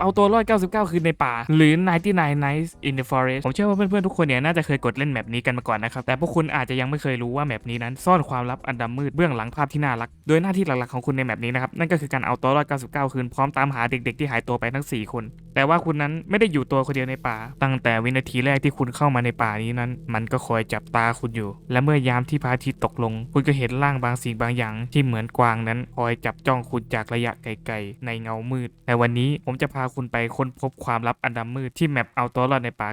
เอาตัวรอด 99 คืนในป่า หรือ 99 nights in the forest ผมเชื่อว่าเพื่อนๆ ทุกคนเนี่ยน่าจะเคยกดเล่นแมปนี้กันมาก่อนนะครับ แต่พวกคุณอาจจะยังไม่เคยรู้ว่าแมปนี้นั้น ซ่อนความลับอันดำมืดเบื้องหลังภาพที่น่ารัก โดยหน้าที่หลักๆของคุณในแมปนี้นะครับ นั่นก็คือการเอาตัวรอด 99 คืนพร้อมตามหาเด็กๆ ที่หายตัวไปทั้ง 4 คน แต่ว่าคุณนั้นไม่ได้อยู่ตัวคนเดียวในป่า ตั้งแต่วินาทีแรกที่คุณเข้ามาในป่านี้นั้น มันก็คอยจับตาคุณอยู่ และเมื่อยามที่พระอาทิตย์ตกลง คุณก็เห็นร่างบางสิ่งบางอย่าง ที่เหมือนกวางนั้นคอยจับจ้องคุณจากระยะไกลๆในเงามืดแต่วันนี้ผมจะพาคุณไปค้นพบความลับอันดำมืดที่แมปเอาตัวรอดในป่า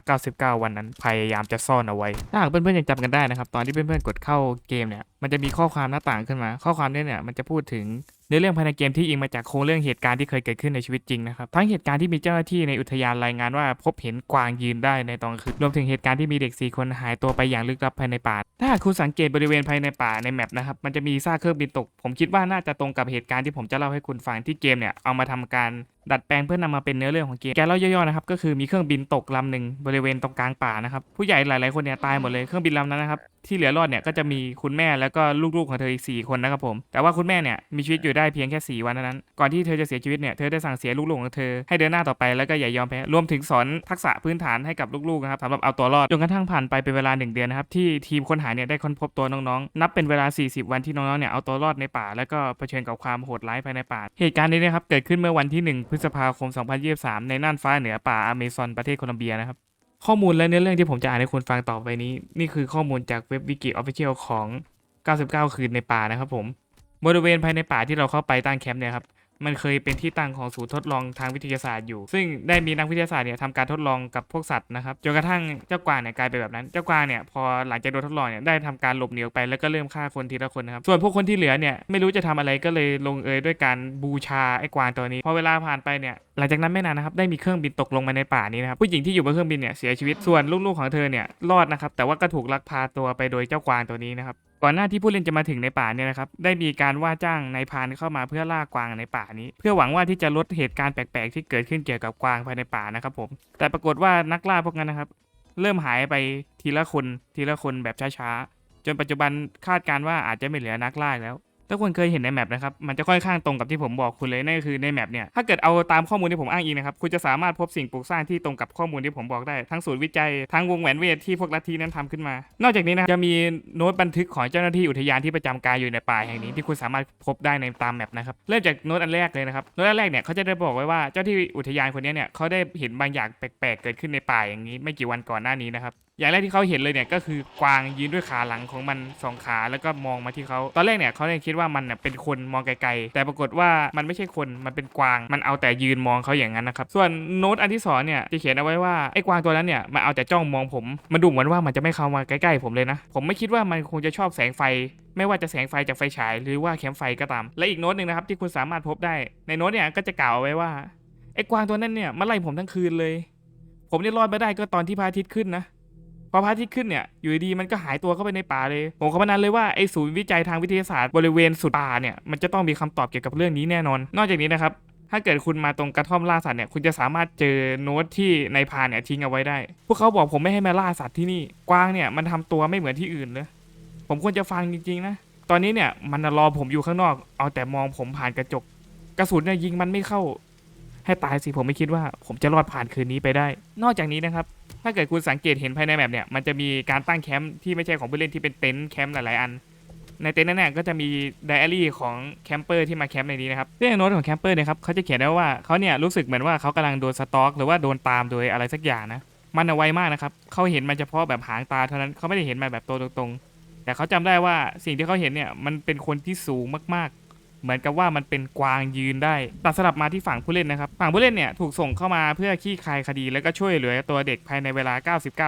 99 วันนั้น พยายามจะซ่อนเอาไว้ ถ้าหากเพื่อนๆยังจำกันได้นะครับ ตอนที่เพื่อนๆกดเข้าเกมเนี่ย มันจะมีข้อความหน้าต่างขึ้นมา ข้อความนี้เนี่ยมันจะพูดถึงในเรื่องภายในเกมที่อิงมาจากโครงเรื่องเหตุการณ์ที่เคยเกิดขึ้นในชีวิตจริงนะครับ ทั้งเหตุการณ์ที่มีเจ้าหน้าที่ในอุทยานรายงานว่าพบเห็นกวางยืนได้ในตอนคืนรวมถึงเหตุการณ์ที่มีเด็กสี่คนหายตัวไปอย่างลึกลับภายในป่า ถ้าหากคุณสังเกตบริเวณภายในป่าในแมปนะครับมันจะมีซากเครื่องบินตก ผมคิดว่าน่าจะตรงกับเหตุการณ์ที่ผมจะเล่าให้คุณฟังที่เกมเนี่ยเอามาทำการ ดัดแปลงเพื่อนำมาเป็นเนื้อเรื่องของเกมแกเล่าย่อๆนะครับก็คือมีเครื่องบินตกลำหนึ่งบริเวณตรงกลางป่านะครับผู้ใหญ่หลายๆคนเนี่ยตายหมดเลยเครื่องบินลำนั้นนะครับที่เหลือรอดเนี่ยก็จะมีคุณแม่แล้วก็ลูกๆของเธออีก 4 คนนะครับผม แต่ว่าคุณแม่เนี่ยมีชีวิตอยู่ได้เพียงแค่ 4 วันเท่านั้น ก่อนที่เธอจะเสียชีวิตเนี่ยเธอได้สั่งเสียลูกๆของเธอให้เดินหน้าต่อไปแล้วก็อย่ายอมแพ้รวมถึงสอนทักษะพื้นฐานให้กับลูกๆนะครับสำหรับเอาตัวรอดจนกระทั่งผ่านไปเป็นเวลา 1 เดือนนะครับที่ทีมค้นหาเนี่ยได้ค้นพบตัวน้องๆ นับเป็นเวลา 40 วันที่น้องๆเนี่ยเอาตัวรอดในป่า แล้วก็เผชิญกับความโหดร้ายภายในป่า เหตุการณ์นี้นะครับเกิดขึ้นเมื่อวันที่ 1 พฤษภาคม 2023 ในน่านฟ้าเหนือป่าอเมซอนประเทศโคลอมเบียนะครับ ข้อมูลและเนื้อเรื่องที่ผมจะอ่านให้คุณฟังต่อไปนี้ นี่คือข้อมูลจากเว็บวิกิออฟฟิเชียลของ 99 คืนในป่านะครับผม บริเวณภายในป่าที่เราเข้าไปตั้งแคมป์เนี่ยครับ มันเคยเป็นที่ตั้งของศูนย์ทดลองทางวิทยาศาสตร์อยู่ ซึ่งได้มีนักวิทยาศาสตร์เนี่ยทำการทดลองกับพวกสัตว์นะครับจนกระทั่งเจ้ากวางเนี่ยกลายเป็นแบบนั้น เจ้ากวางเนี่ยพอหลังจากโดนทดลองเนี่ยได้ทำการหลบหนีออกไปแล้วก็เริ่มฆ่าคนทีละคนนะครับส่วนพวกคนที่เหลือเนี่ยไม่รู้จะทำอะไรก็เลยลงเอยด้วยการบูชาไอ้กวางตัวนี้พอเวลาผ่านไปเนี่ยหลังจากนั้นไม่นานนะครับได้มีเครื่องบินตกลงมาในป่านี้นะครับผู้หญิงที่อยู่บนเครื่องบินเนี่ยเสียชีวิตส่วนลูกๆของเธอเนี่ยรอดนะครับแต่ว่าก็ถูกลักพาตัวไปโดยเจ้ากวางตัวนี้นะครับ ก่อนหน้าที่ผู้เล่นจะมาถึงในป่าเนี่ยนะครับ ได้มีการว่าจ้างนายพรานเข้ามาเพื่อล่ากวางในป่านี้ เพื่อหวังว่าที่จะลดเหตุการณ์แปลกๆ ที่เกิดขึ้นเกี่ยวกับกวางภายในป่านะครับผม แต่ปรากฏว่านักล่าพวกนั้นนะครับ เริ่มหายไปทีละคนทีละคนแบบช้าๆ จนปัจจุบันคาดการณ์ว่าอาจจะไม่เหลือนักล่าแล้ว ถ้าคุณเคยเห็นในแมปนะครับ มันจะค่อนข้างตรงกับที่ผมบอกคุณเลยนั่นก็คือในแมปเนี่ย ถ้าเกิดเอาตามข้อมูลที่ผมอ้างอิงนะครับ คุณจะสามารถพบสิ่งปลูกสร้างที่ตรงกับข้อมูลที่ผมบอกได้ ทั้งศูนย์วิจัย ทั้งวงแหวนเวทที่พวกลัทธินั้นทำขึ้นมา นอกจากนี้นะจะมีโน้ตบันทึกของเจ้าหน้าที่อุทยานที่ประจำการอยู่ในป่าแห่งนี้ที่คุณสามารถพบได้ในตามแมปนะครับ เริ่มจากโน้ตอันแรกเลยนะครับ โน้ตอันแรกเนี่ยเขาจะได้บอกไว้ว่าเจ้าที่อุทยานคนนี้เนี่ยเขาได้เห็นบางอย่างแปลกๆ เกิดขึ้นในป่าอย่างนี้ ไม่กี่วันก่อนหน้านี้นะครับ อย่างแรกที่เขาเห็นเลยเนี่ยก็คือกวางยืนด้วยขาหลังของมันสองขาแล้วก็มองมาที่เขาตอนแรกเนี่ยเขาเนี่ยคิดว่ามันเนี่ยเป็นคนมองไกลๆแต่ปรากฏว่ามันไม่ใช่คนมันเป็นกวางมันเอาแต่ยืนมองเขาอย่างนั้นนะครับส่วนโน้ตอันที่สองเนี่ยจะเขียนเอาไว้ว่าไอ้กวางตัวนั้นเนี่ยมันเอาแต่จ้องมองผมมันดูเหมือนว่ามันจะไม่เข้ามาใกล้ๆผมเลยนะ ผมไม่คิดว่ามันคงจะชอบแสงไฟไม่ว่าจะแสงไฟจากไฟฉายหรือว่าแคมไฟก็ตาม และอีกโน้ตหนึ่งนะครับที่คุณสามารถพบได้ ในโน้ตเนี่ยก็จะกล่าวเอาไว้ว่าไอ้กวางตัวนั้นเนี่ยมันไล่ผมทั้งคืนเลย ผมเนี่ยรอดมาได้ก็ตอนที่พระอาทิตย์ขึ้นนะ อพระอาทิตย์ขึ้นเนี่ยอยู่ดีมันก็หายตัวเข้าไปในป่าเลยผมขอพนันเลยว่าไอ้ศูนย์วิจัยทางวิทยาศาสตร์บริเวณสุดป่าเนี่ยมันจะต้องมีคำตอบเกี่ยวกับเรื่องนี้แน่นอน นอกจากนี้นะครับถ้าเกิดคุณมาตรงกระท่อมล่าสัตว์เนี่ยคุณจะสามารถเจอโน้ตที่ในายพานเนี่ยทิ้งเอาไว้ได้ พวกเขาบอกผมไม่ให้มาล่าสัตว์ที่นี่กวางเนี่ยมันทำตัวไม่เหมือนที่อื่นเลยผมควรจะฟังจริงๆนะตอนนี้เนี่ยมันรอผมอยู่ข้างนอก เอาแต่มองผมผ่านกระจก กระสุนเนี่ยยิงมันไม่เข้า ให้ตายสิผมไม่คิดว่าผมจะรอดผ่านคืนนี้ไปได้ นอกจากนี้นะครับ ถ้าเกิดคุณสังเกตเห็นภายในแมปเนี่ย มันจะมีการตั้งแคมป์ที่ไม่ใช่ของผู้เล่นที่เป็นเต็นท์แคมป์หลายๆ อัน ในเต็นท์นั้นเน่ก็จะมีไดอารี่ของแคมเปอร์ที่มาแคมป์ในนี้นะครับเรื่องโน้ตของแคมเปอร์เนี่ยครับเขาจะเขียนไว้ว่าเขาเนี่ยรู้สึกเหมือนว่าเขากำลังโดนสต็อก หรือว่าโดนตามโดยอะไรสักอย่างนะ มันเอาไวมากนะครับเขาเห็นมันเฉพาะแบบหางตาเท่านั้นเขาไม่ได้เห็นมันแบบตัวตรงๆ แต่เขาจำได้ว่าสิ่งที่เขาเห็นเนี่ยมันเป็นคนที่สูงมากๆ เหมือนกับว่ามันเป็นกวางยืนได้ตัดสลับมาที่ฝั่งผู้เล่นนะครับ ฝั่งผู้เล่นเนี่ยถูกส่งเข้ามาเพื่อขี้คายคดี แล้วก็ช่วยเหลือตัวเด็กภายในเวลา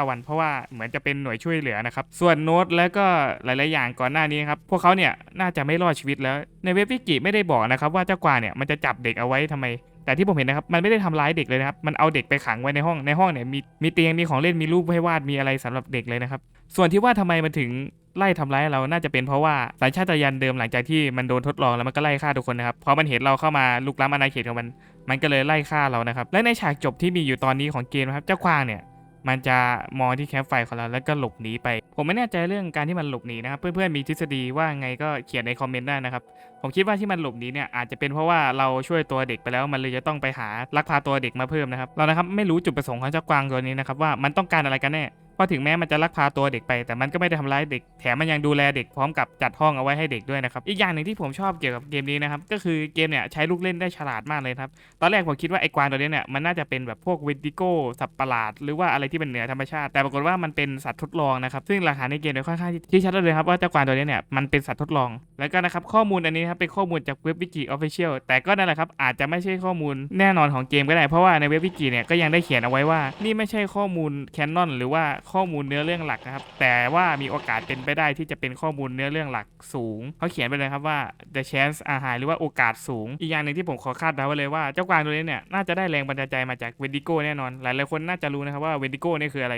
99 วัน เพราะว่าเหมือนจะเป็นหน่วยช่วยเหลือนะครับ ส่วนโน้ตแล้วก็หลาย ๆ อย่างก่อนหน้านี้ครับ พวกเขาเนี่ยน่าจะไม่รอดชีวิตแล้ว ในเว็บวิกิไม่ได้บอกนะครับว่าเจ้ากวางเนี่ยมันจะจับเด็กเอาไว้ทำไม แต่ที่ผมเห็นนะครับมันไม่ได้ทำร้ายเด็กเลยนะครับมันเอาเด็กไปขังไว้ในห้องในห้องเนี่ยมีมีเตียงมีของเล่นมีรูปให้วาดมีอะไรสำหรับเด็กเลยนะครับส่วนที่ว่าทำไมมันถึงไล่ทำร้ายเรา น่าจะเป็นเพราะว่าสัญชาตญาณเดิมหลังจากที่มันโดนทดลองแล้วมันก็ไล่ฆ่าทุกคนนะครับพอมันเห็นเราเข้ามาลุกล้ำอาณาเขตของมัน มันก็เลยไล่ฆ่าเรานะครับ และในฉากจบที่มีอยู่ตอนนี้ของเกมนะครับ เจ้าควางเนี่ย มันจะมองที่แคมป์ไฟของเราแล้วก็หลบหนีไป ผมไม่แน่ใจเรื่องการที่มันหลบหนีนะครับ เพื่อนๆมีทฤษฎีว่าไงก็เขียนในคอมเมนต์ได้นะครับ ผมคิดว่าที่มันหลบหนีเนี่ยอาจจะเป็นเพราะว่าเราช่วยตัวเด็กไปแล้วมันเลยจะต้องไปหาลักพาตัวเด็กมาเพิ่มนะครับเรานะครับไม่รู้จุดประสงค์ของเจ้ากวางตัวนี้นะครับว่ามันต้องการอะไรกันแน่ พราะถึงแม้มันจะลักพาตัวเด็กไป แต่มันก็ไม่ได้ทำร้ายเด็กแถมมันยังดูแลเด็กพร้อมกับจัดห้องเอาไว้ให้เด็กด้วยนะครับอีกอย่างหนึ่งที่ผมชอบเกี่ยวกับเกมนี้นะครับก็คือเกมเนี่ยใช้ลูกเล่นได้ฉลาดมากเลยครับตอนแรกผมคิดว่าไอ้กวางตัวนี้เนี่ยมันน่าจะเป็นแบบพวกเวนดิโก้สัตว์ประหลาด หรือว่าอะไรที่เป็นเหนือธรรมชาติแต่ปรากฏว่ามันเป็นสัตว์ทดลองนะครับซึ่งหลักฐานในเกมเนี่ยค่อนข้างที่ชัดเลยครับว่าเจ้ากวางตัวนี้เนี่ยมันเป็นสัตว์ทดลอง แล้วก็นะครับข้อมูลอันนี้ครับเป็นข้อมูลจากเว็บวิกิออฟฟิเชียลแต่ก็นั่นแหละครับอาจจะไม่ใช่ข้อมูลแน่นอนของเกมก็ได้เพราะว่าในเว็บวิกิเนี่ยก็ยังได้เขียนเอาไว้ว่านี่ไม่ใช่ข้อมูลแคนนอนหรือว่าข้อมูลเนื้อเรื่องหลักนะครับ แต่ว่ามีโอกาสเป็นไปได้ที่จะเป็นข้อมูลเนื้อเรื่องหลักสูงเขาเขียนไปเลยครับว่า the chance อาหารหรือว่าโอกาสสูง อีกอย่างหนึ่งที่ผมขอคาดเดาไว้เลยว่าเจ้ากวางตัวนี้เนี่ยน่าจะได้แรงบันดาลใจมาจากเวนดิโก้แน่นอน หลายๆคนน่าจะรู้นะครับว่าเวนดิโก้นี่คืออะไร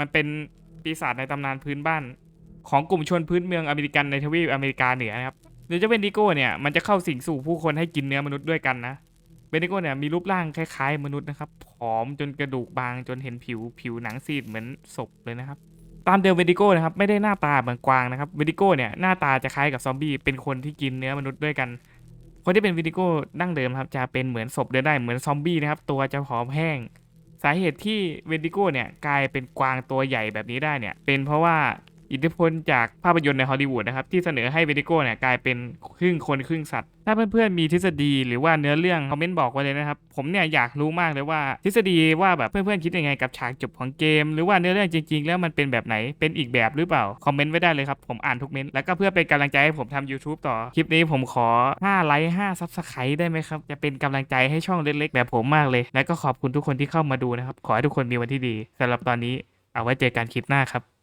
มันเป็นปีศาจในตำนานพื้นบ้าน ของกลุ่มชนพื้นเมืองอเมริกันในทวีปอเมริกาเหนือนะครับโดยเจ้าเวนดิโก้เนี่ยมันจะเข้าสิงสู่ผู้คนให้กินเนื้อมนุษย์ด้วยกันนะ เวนิโก้เนี่ยมีรูปร่างคล้ายๆ มนุษย์นะครับ ผอมจนกระดูกบางจนเห็นผิวผิวหนังซีดเหมือนศพเลยนะครับ ตามเดิมเวนิโก้นะครับไม่ได้หน้าตาเหมือนกวางนะครับเวนิโก้เนี่ยหน้าตาจะคล้ายกับซอมบี้เป็นคนที่กินเนื้อมนุษย์ด้วยกัน คนที่เป็นเวนิโก้ดั้งเดิมครับจะเป็นเหมือนศพเดินได้เหมือนซอมบี้นะครับตัวจะผอมแห้งสาเหตุที่เวนดิโก้เนี่ยกลายเป็นกวางตัวใหญ่แบบนี้ได้เนี่ยเป็นเพราะว่า อิทธิพลจากภาพยนตร์ในฮอลลีวูดนะครับที่เสนอให้เวนดิโก้เนี่ยกลายเป็นครึ่งคนครึ่งสัตว์ ถ้าเพื่อนๆมีทฤษฎีหรือว่าเนื้อเรื่องคอมเมนต์บอกไว้เลยนะครับ ผมเนี่ยอยากรู้มากเลยว่าทฤษฎีว่าแบบเพื่อนๆคิดยังไงกับฉากจบของเกม หรือว่าเนื้อเรื่องจริง ๆ แล้วมันเป็นแบบไหนเป็นอีกแบบหรือเปล่าคอมเมนต์ไว้ได้เลยครับผมอ่านทุกเมนต์แล้วก็เพื่อเป็นกำลังใจให้ผมทำ YouTube ต่อคลิปนี้ผมขอ5ไลค์5ซับสไครต์ได้ไหมครับจะเป็นกำลังใจให้ช่องเล็กๆ แบบผมมากเลย แล้วก็ขอบคุณทุกคนที่เข้ามาดูนะครับขอให้ทุกคนมีวันที่ดีสำหรับตอนนี้เอาไว้เจอกันคลิปหน้าครับ